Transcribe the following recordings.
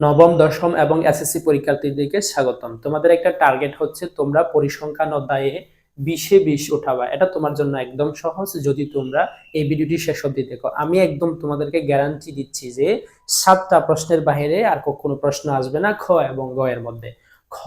নবম, দশম এবং এসএসসি পরীক্ষার্থীদেরকে স্বাগতম। তোমাদের একটা টার্গেট হচ্ছে তোমরা পরিসংখ্যান অধ্যায়ে বিশে বিশ উঠাবা এটা তোমার জন্য একদম সহজ। যদি তোমরা এই ভিডিওটি শেষ অব্দি দেখো, আমি একদম তোমাদেরকে গ্যারান্টি দিচ্ছি যে সাতটা প্রশ্নের বাইরে আর কোনো প্রশ্ন আসবে না খ এবং গ এর মধ্যে। খ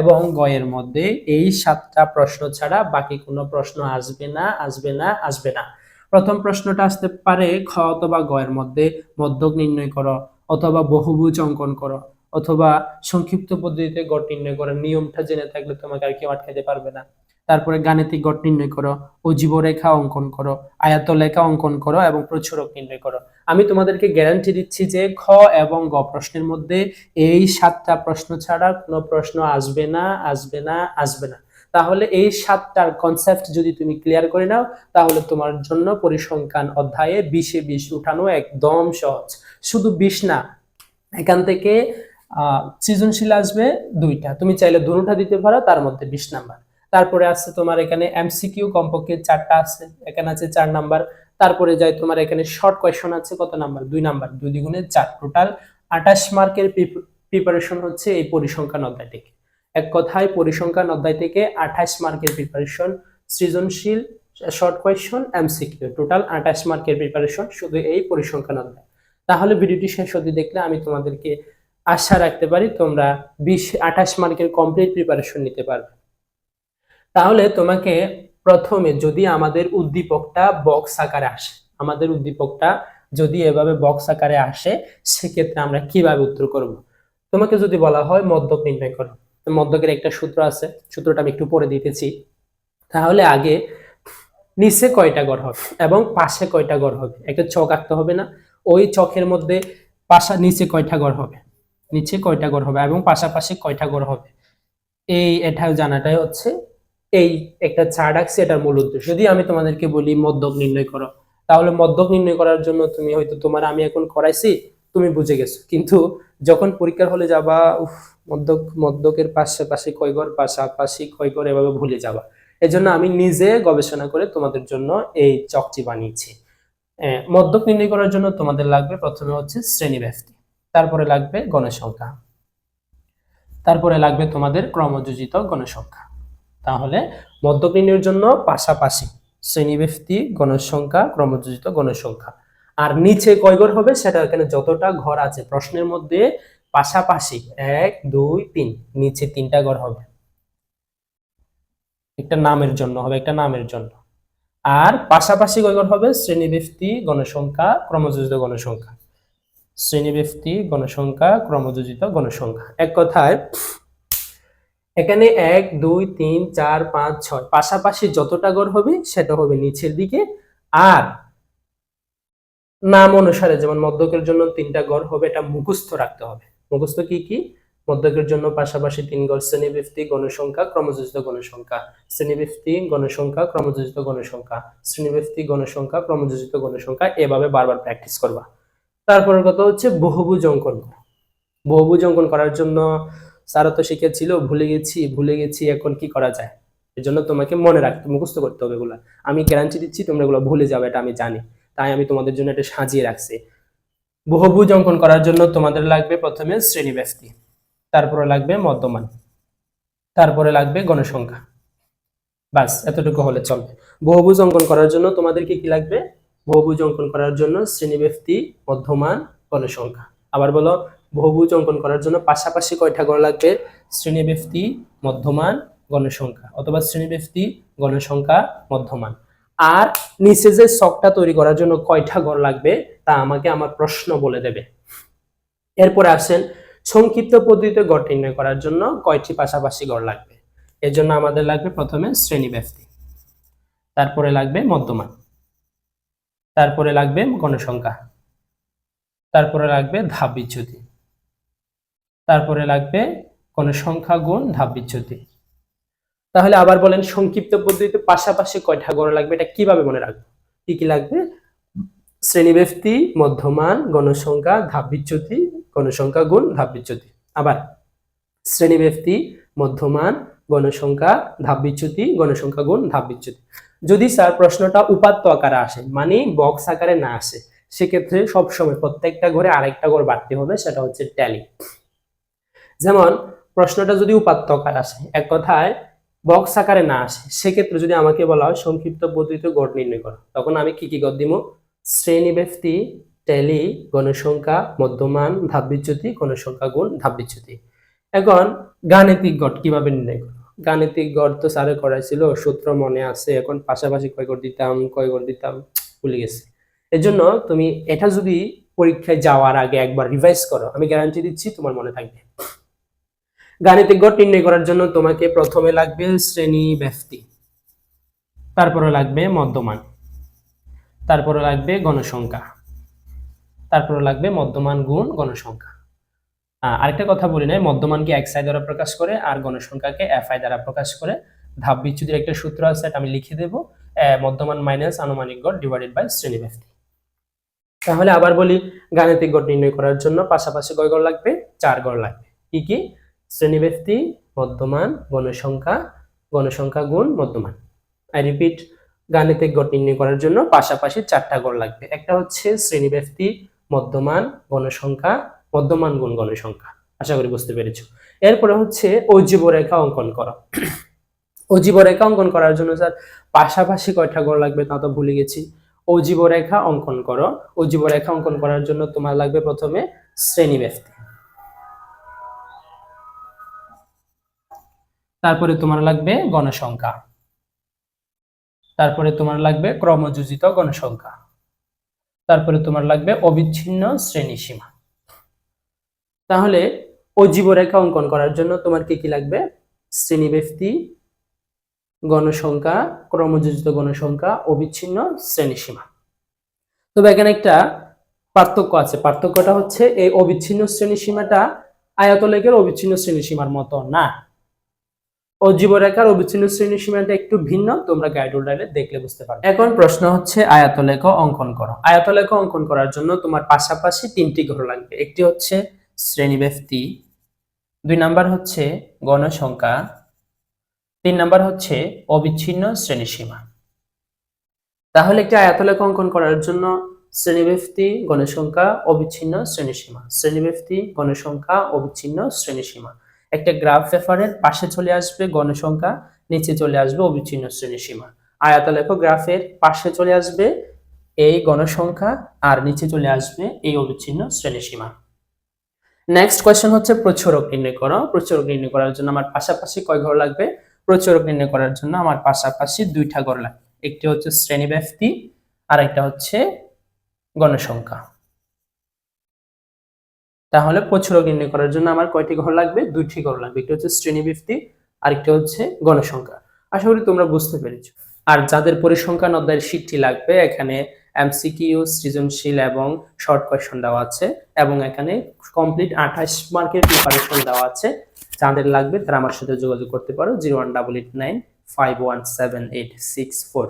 এবং গ এর মধ্যে এই সাতটা প্রশ্ন ছাড়া বাকি কোনো প্রশ্ন আসবে না আসবে না আসবে না। প্রথম প্রশ্নটা আসতে পারে খ অথবা গ এর মধ্যে। মধ্যক নির্ণয় করো। অথবা বহুভুজ অঙ্কন করো, অথবা সংক্ষিপ্ত পদ্ধতিতে গড় নির্ণয় করো। নিয়মটা জেনে থাকলে তোমাকে আর কেউ আটকাতে পারবে না। তারপরে গাণিতিক গড় নির্ণয় করো অজীব রেখা অঙ্কন করো আয়ত লেখা অঙ্কন করো এবং প্রচুরক নির্ণয় করো। আমি তোমাদেরকে গ্যারান্টি দিচ্ছি যে খ এবং গ প্রশ্নের মধ্যে এই সাতটা প্রশ্ন ছাড়া কোনো প্রশ্ন আসবে না আসবে না আসবে না। তাহলে এই সাতটার কনসেপ্ট যদি তুমি ক্লিয়ার করে নাও, তাহলে তোমার জন্য পরিসংখ্যান অধ্যায়ে বিশে বিশ উঠানো একদম সহজ। শুধু বিশ না, এখান থেকে সৃজনশীল আসবে দুইটা। তুমি চাইলে দুটা দিতে পারো, তার মধ্যে বিশ নাম্বার। তারপরে আছে তোমার এখানে এমসিকিউ কমপক্ষে চারটা আছে, এখানে আছে চার নাম্বার। তারপরে যাই তোমার এখানে শর্ট কোয়েশন আছে, কত নাম্বার? দুই নাম্বার। দুই দ্বিগুণে চার। টোটাল আঠাশ মার্কের প্রিপারেশন হচ্ছে এই পরিসংখ্যান অধ্যায় থেকে এক কথায় পরিসংখ্যান অধ্যায় থেকে আঠাশ মার্কের প্রিপারেশন সৃজনশীল শর্ট কোয়েশন এমসিকিউ টোটাল আঠাশ মার্কের প্রিপারেশন শুধু এই পরিসংখ্যান অধ্যায়। তাহলে ভিডিওটি শেষ অবধি দেখলে আমি তোমাদেরকে আশা রাখতে পারি তোমরা বিশ, আঠাশ মার্কের কমপ্লিট প্রিপারেশন নিতে পারবে। তাহলে তোমাকে প্রথমে যদি আমাদের উদ্দীপকটা বক্স আকারে আসে, আমাদের উদ্দীপকটা যদি এভাবে বক্স আকারে আসে, সেক্ষেত্রে আমরা কীভাবে উত্তর করব? তোমাকে যদি বলা হয় মদ্যক নির্ণয় করো। তো মদ্যকের একটা সূত্র আছে, সূত্রটা আমি একটু পরে দিতেছি। তাহলে আগে নিচে কয়টা গড় হবে এবং পাশে কয়টা গড় হবে? একটা চক আঁকতে হবে না, ওই চকের মধ্যে পাশা নিচে কয়টা গড় হবে? নিচে কয়টা গড় হবে এবং পাশাপাশি কয়টা গড় হবে? এই এটা জানাটাই হচ্ছে এই একটা চার্ট আঁকছি, এটার মূল উদ্দেশ্য। যদি আমি তোমাদেরকে বলি মদ্যক নির্ণয় করো, তাহলে মদ্যক নির্ণয় করার জন্য তুমি হয়তো তোমার আমি এখন করাইছি, তুমি বুঝে গেছো। কিন্তু যখন পরীক্ষার হলে যাবা, উফ, মদ্যক, মদ্যকের পাশাপাশি পাশে কয় পাশাপাশি কয় ঘর এভাবে ভুলে যাবা। এজন্য আমি নিজে গবেষণা করে তোমাদের জন্য এই চকটি বানিয়েছি। মদ্যক নির্ণয় করার জন্য তোমাদের লাগবে প্রথমে হচ্ছে শ্রেণি ব্যক্তি, তারপরে লাগবে গণসংখ্যা, তারপরে লাগবে তোমাদের ক্রমযোজিত গণসংখ্যা। তাহলে মদ্যক নির্ণয়ের জন্য পাশাপাশি শ্রেণীব্যক্তি গণসংখ্যা, ক্রমযোজিত গণসংখ্যা। আর নিচে কয় ঘর হবে? সেটা এখানে যতটা ঘর আছে, প্রশ্নের মধ্যে পাশাপাশি এক, দুই, তিন, নিচে তিনটা ঘর হবে। একটা নামের জন্য হবে, একটা নামের জন্য। আর পাশাপাশি কয় ঘর হবে? শ্রেণীব্যক্তি গণসংখ্যা, ক্রমযোজিত গণসংখ্যা। শ্রেণীব্যক্তি গণসংখ্যা, ক্রমযোজিত গণসংখ্যা। এক কথায়, এখানে এক, দুই, তিন, চার, পাঁচ, ছয়, পাশাপাশি যতটা গড় হবে, সেটা হবে নিচের দিকে। আর নাম অনুসারে, যেমন মধ্যকের জন্য তিনটা গড় হবে, এটা মুখস্থ রাখতে হবে। মুখস্থ কি কি? মধ্যকের জন্য পাশাপাশি তিন গড়, শ্রেণীবৃত্তি, গণসংখ্যা, ক্রমযোজিত গণসংখ্যা। শ্রেণীবৃত্তি, গণসংখ্যা, ক্রমযোজিত গণসংখ্যা। শ্রেণীবৃত্তি, গণসংখ্যা, ক্রমযোজিত গণসংখ্যা, এভাবে বারবার প্র্যাকটিস করবা। তারপরের কথা হচ্ছে বহুভুজ অঙ্কন বহুভুজ অঙ্কন করার জন্য স্যারও তো শিখেছিল, ভুলে গেছি ভুলে গেছি, এখন কি করা যায়? এর জন্য তোমাকে মনে রাখতে মুখস্থ করতে হবে এগুলা। আমি গ্যারান্টি দিচ্ছি, তোমরা এগুলো ভুলে যাবে এটা আমি জানি। তাই আমি তোমাদের জন্য এটা সাজিয়ে রাখছি। বহুভুজ অঙ্কন করার জন্য তোমাদের লাগবে প্রথমে শ্রেণি ব্যক্তি তারপরে লাগবে মধ্যমান, তারপরে লাগবে গণসংখ্যা। বাস, এতটুকু হলে চলবে। বহুভুজ অঙ্কন করার জন্য তোমাদেরকে কি লাগবে? বহুভুজ অঙ্কন করার জন্য শ্রেণি ব্যক্তি মধ্যমান, গণসংখ্যা। আবার বলো বহুভুজ অঙ্কন করার জন্য পাশাপাশি কয়টা ঘর লাগবে? শ্রেণি ব্যক্তি মধ্যমান, গণসংখ্যা। অথবা শ্রেণি ব্যক্তি গণসংখ্যা, মধ্যমান। আর নিচে যে শখটা তৈরি করার জন্য কয়টা ঘর লাগবে, তা আমাকে আমার প্রশ্ন বলে দেবে। এরপরে আসেন, সংক্ষিপ্ত পদ্ধতিতে গড় নির্ণয় করার জন্য কয়টি পাশাপাশি গড় লাগবে? এর জন্য আমাদের লাগবে প্রথমে শ্রেণি ব্যক্তি, তারপরে লাগবে মধ্যমান, তারপরে লাগবে গণসংখ্যা, তারপরে লাগবে ধাপ বিচ্যুতি, তারপরে লাগবে কোন সংখ্যা গুণ ধাপ বিচ্যুতি। তাহলে আবার বলেন সংক্ষিপ্ত পদ্ধতিতে পাশাপাশি কয়টা গড় লাগবে? এটা কীভাবে মনে রাখব? কি কি লাগবে? শ্রেণীব্যক্তি, মধ্যমান, গণসংখ্যা, ধাপ বিচ্যুতি, গণসংখ্যা গুণ, ধাপ বিচ্যুতি। আবার শ্রেণীব্যক্তি, মধ্যমান, গণসংখ্যা, ধাপ বিচ্যুতি, গণসংখ্যা গুণ, ধাপ বিচ্যুতি। যদি স্যার প্রশ্নটা উপাত্ত আকারে আসে মানে বক্স আকারে না আসে, সেক্ষেত্রে সবসময় প্রত্যেকটা ঘরে আরেকটা ঘর বাড়তে হবে, সেটা হচ্ছে ট্যালি। যেমন প্রশ্নটা যদি উপাত্তকার আসে, এক কথায় বক্স আকারে না আসে, সেক্ষেত্রে যদি আমাকে বলা হয় সংক্ষিপ্ত পদ্ধতিতে গড় নির্ণয় করো, তখন আমি কি কি গড় দিব? শ্রেণি ব্যক্তি ট্যালি গণসংখ্যা মধ্যমান, ধাপবিচ্যুতি গণসংখ্যা গুণ, ধাপবিচ্যুতি। এখন গাণিতিক গড় কীভাবে নির্ণয় করো গাণিতিক গড় তো স্যারে করাইছিল সূত্র মনে আছে, এখন পাশাপাশি কয় গড় দিতাম, কয় গড় দিতাম, ভুলে গেছি। এজন্য তুমি এটা যদি পরীক্ষায় যাওয়ার আগে একবার রিভাইজ করো, আমি গ্যারান্টি দিচ্ছি তোমার মনে থাকবে। গাণিতিক গড় নির্ণয় করার জন্য তোমাকে প্রথমে লাগবে শ্রেণি ব্যক্তি, তারপরে লাগবে মধ্যমান, তারপরে লাগবে গণসংখ্যা, তারপরে লাগবে মধ্যমান গুণ গণসংখ্যা। আরেকটা কথা বলি নাই মধ্যমানকে এক্স আই দ্বারা প্রকাশ করে আর গণসংখ্যাকে এফ আই দ্বারা প্রকাশ করে। ধাপ বিচ্যুতির একটা সূত্র আছে আমি লিখে দেবো। মধ্যমান মাইনাস আনুমানিক গড় ডিভাইডেড বাই শ্রেণি ব্যক্তি। তাহলে আবার বলি, গাণিতিক গড় নির্ণয় করার জন্য পাশাপাশি কয় গড় লাগবে? চার গড় লাগবে। কি কি? শ্রেণি ব্যক্তি, মধ্যমান গণসংখ্যা গণসংখ্যা গুণ, মধ্যমান। আই রিপিট গাণিতিক গড় নির্ণয় করার জন্য পাশাপাশি চারটা গড় লাগবে। একটা হচ্ছে শ্রেণি ব্যক্তি, মধ্যমান গণসংখ্যা মধ্যমান গুণ গণসংখ্যা আশা করি বুঝতে পেরেছ। এরপরে হচ্ছে অজীব রেখা অঙ্কন করা। অজীব রেখা অঙ্কন করার জন্য স্যার পাশাপাশি কয়টা গড় লাগবে তা তো ভুলে গেছি। রেখা অঙ্কন করো। রেখা অঙ্কন করার জন্য তোমার লাগবে প্রথমে শ্রেণি তারপরে তোমার লাগবে গণসংখ্যা। তারপরে তোমার লাগবে ক্রমযোজিত গণসংখ্যা। তারপরে তোমার লাগবে অবিচ্ছিন্ন শ্রেণি সীমা। তাহলে অজীব রেখা অঙ্কন করার জন্য তোমার কি কি লাগবে? শ্রেণি ব্যক্তি গণসংখ্যা, ক্রমযোজিত গণসংখ্যা, অবিচ্ছিন্ন শ্রেণি সীমা। তবে এখানে একটা পার্থক্য আছে। পার্থক্যটা হচ্ছে এই অবিচ্ছিন্ন শ্রেণি সীমাটা আয়তলেখের অবিচ্ছিন্ন শ্রেণি সীমার মতো না। ও জীবরেখার অবিচ্ছিন্ন শ্রেণি সীমাটা একটু ভিন্ন, তোমরা গাইডলাইনে দেখলে বুঝতে পারবে। এখন প্রশ্ন হচ্ছে, আয়তলেখ অঙ্কন করো। আয়তলেখ অঙ্কন করার জন্য তোমার পাশাপাশি তিনটি ঘর লাগবে। একটি হচ্ছে শ্রেণি ব্যক্তি দুই নাম্বার হচ্ছে গণসংখ্যা, তিন নাম্বার হচ্ছে অবিচ্ছিন্ন শ্রেণি সীমা। তাহলে একটি আয়তলেখ অঙ্কন করার জন্য শ্রেণীব্যক্তি গণসংখ্যা, অবিচ্ছিন্ন শ্রেণীসীমা শ্রেণীব্যক্তি গণসংখ্যা, অবিচ্ছিন্ন শ্রেণীসীমা একটা গ্রাফ পেপারের পাশে চলে আসবে গণসংখ্যা, নিচে চলে আসবে অবিচ্ছিন্ন শ্রেণীসীমা আয়তলেখ গ্রাফের পাশে চলে আসবে এই গণসংখ্যা আর নিচে চলে আসবে এই অবিচ্ছিন্ন শ্রেণীসীমা নেক্সট কোয়েশ্চেন হচ্ছে প্রচুরক নির্ণয় করো। প্রচুরক নির্ণয় করার জন্য আমার পাশাপাশি কয় ঘর লাগবে? প্রচুরক নির্ণয় করার জন্য আমার পাশাপাশি দুইটা ঘর লাগবে। একটি হচ্ছে শ্রেণি ব্যক্তি আর একটা হচ্ছে গণসংখ্যা। তাহলে প্রচুরক নির্ণয় করার জন্য আমার কয়টি ঘর লাগবে? দুইটি ঘর লাগবে। একটি হচ্ছে শ্রেণি ব্যক্তি আরেকটি হচ্ছে গণসংখ্যা। আশা করি তোমরা বুঝতে পেরেছ। আর যাদের পরিসংখ্যান অধ্যায়ের শীটটি লাগবে, এখানে এমসিকিউ সৃজনশীল এবং শর্ট কোয়েশন দেওয়া আছে এবং এখানে কমপ্লিট আঠাশ মার্কের প্রিপারেশন দেওয়া আছে। যাদের লাগবে তারা আমার সাথে যোগাযোগ করতে পারো zero one double eight nine five one seven eight six four